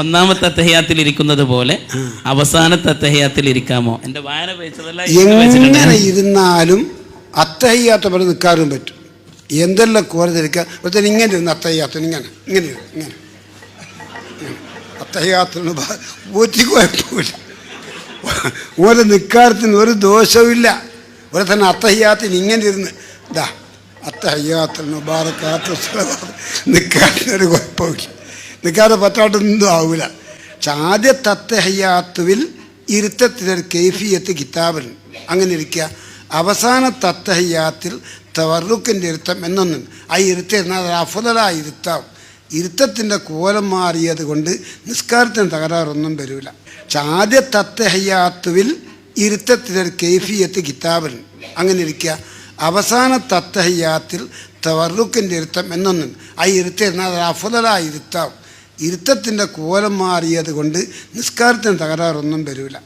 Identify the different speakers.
Speaker 1: ഒന്നാമത്തെ അത്തഹയാത്തിൽ ഇരിക്കുന്നത് പോലെ അവസാനത്തെ അത്തഹയാത്തിൽ ഇരിക്കാമോ എന്റെ വായന.
Speaker 2: എങ്ങനെ ഇരുന്നാലും അത്തഹയാത്ത പോലെ നിൽക്കാറും പറ്റും. എന്തെല്ലാം കോര തിരിക്കുക ഒരുത്തൻ ഇങ്ങനെ ഇരുന്ന് അത്തഹയാത്ത ഇങ്ങനെ ഇങ്ങനെ ഇങ്ങനെ. അത്തഹയ്യാത്തിന് ഒരു കുഴപ്പമില്ല ഒരു നിക്കാരത്തിന് ഒരു ദോഷവുമില്ല. ഒരുത്തൻ അത്തഹയാത്തിന് ഇങ്ങനെ ഇരുന്ന് ഇതാ അത്തഹയ്യാത്തിന് ബാറക്കാത്ത നിക്കാരത്തിന് ഒരു കുഴപ്പമില്ല നിൽക്കാതെ പറ്റാട്ടൊന്നും ആവില്ല പക്ഷെ ആദ്യത്തെ അത്തഹയ്യാത്തുവിൽ ഇരുത്തത്തിലൊരു കെയ്ഫിയത്ത് കിതാബൻ അങ്ങനെ ഇരിക്കുക. അവസാന തത്തഹയ്യാത്തിൽ തവറുക്കിന്റെ ഇരുത്തം എന്നൊന്നും. ആ ഇരുത്തം എന്നാൽ അഫുതലായ ഇരുത്താം. ഇരുത്തത്തിന്റെ കോലം മാറിയത് കൊണ്ട് നിസ്കാരത്തിന് തകരാറൊന്നും വരില്ല പക്ഷെ ആദ്യ തത്തഹയ്യാത്തുവിൽ ഇരുത്തത്തിലൊരു കെയ്ഫിയത്ത് കിതാബൻ അങ്ങനെ ഇരിക്കുക. അവസാന തത്തഹയ്യാത്തിൽ തവറുക്കിന്റെ ഇരുത്തം എന്നൊന്നും. ആ ഇരുത്തം എന്നാൽ അഫുതലായ ഇരുത്താം. ഇരുത്തത്തിന്റെ കോലം മാറിയത് കൊണ്ട് നിസ്കാരത്തിന് തകരാറൊന്നും വരില്ല